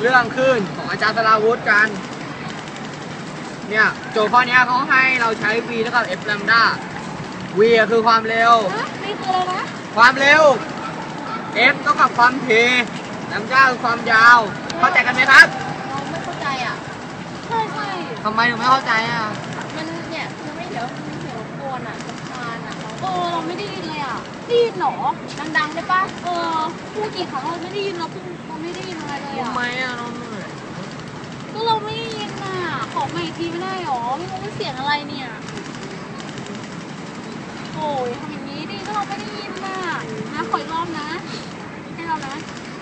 เรื่องคลื่นของอาจารย์สราวุธกัน เนี่ยโจทย์ข้อเนี้ยเขาให้เราใช้ v เท่ากับ f lambda v อะคือความเร็ว ฮะนี่คืออะไรนะความเร็ว f เท่ากับความถี่ lambda คือความยาว เข้าใจกันไหมครับเราไม่เข้าใจอะใช่ใช่ทำไมถึงไม่เข้าใจอะ มันเนี่ยคือไม่เดี๋ยวมันเสียงรบกวนอะรำคาญอะเราเออเราไม่ได้ยินเลยอะได้ยินเหรอดังๆได้ปะเออพูดกี่ครั้งเราไม่ได้ยินเราพูด ทำไมอะเราเหนื่อยก็เราไม่ได้ยินอะ ขอใหม่อีกทีไม่ได้หรอไม่รู้ว่าเสียงอะไรเนี่ย โอ้ยทำอย่างนี้ดิก็เราไม่ได้ยินอะนะขออีกรอบนะ ให้เรานะ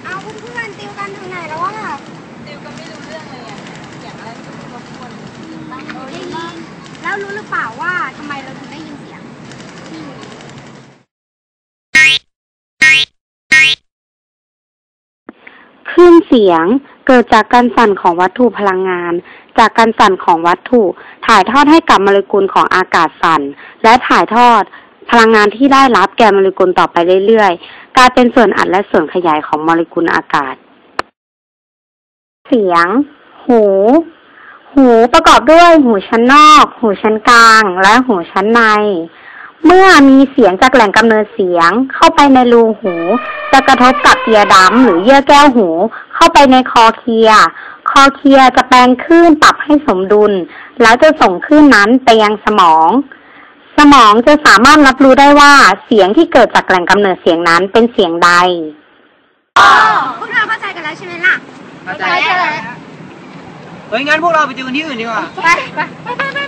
เอาเพื่อนๆติวกันถึงไหนแล้ววะติวกันไม่รู้เรื่องเลยอะเสียงอะไรก็ไม่รบกวนตั้งเออได้ได้ยิยินนแล้วรู้หรือเปล่าว่าทำไมเราถึงได้ยินเสียง คลื่น เสียง เกิดจากการสั่นของวัตถุพลังงาน จากการสั่นของวัตถุ ถ่ายทอดให้กับโมเลกุลของอากาศสั่น และถ่ายทอดพลังงานที่ได้รับแก่โมเลกุลต่อไปเรื่อยๆ กลายเป็นส่วนอัดและส่วนขยายของโมเลกุลอากาศ เสียง หู หูประกอบด้วยหูชั้นนอก หูชั้นกลาง และหูชั้นใน เมื่อมีเสียงจากแหล่งกำเนิดเสียงเข้าไปในรูหู จะกระทบกับเยื่อดำหรือเยื่อแก้วหู เข้าไปในคอเคลียร์คอเคลียร์จะแปลงคลื่นปรับให้สมดุล แล้วจะส่งคลื่นนั้นไปยังสมอง สมองจะสามารถรับรู้ได้ว่าเสียงที่เกิดจากแหล่งกำเนิดเสียงนั้นเป็นเสียงใดพวกเราเข้าใจกันแล้วใช่ไหมล่ะ เข้าใจเฮ้ยงั้นพวกเราไปเจอกันที่อื่นดีกว่า ไปไปไปไป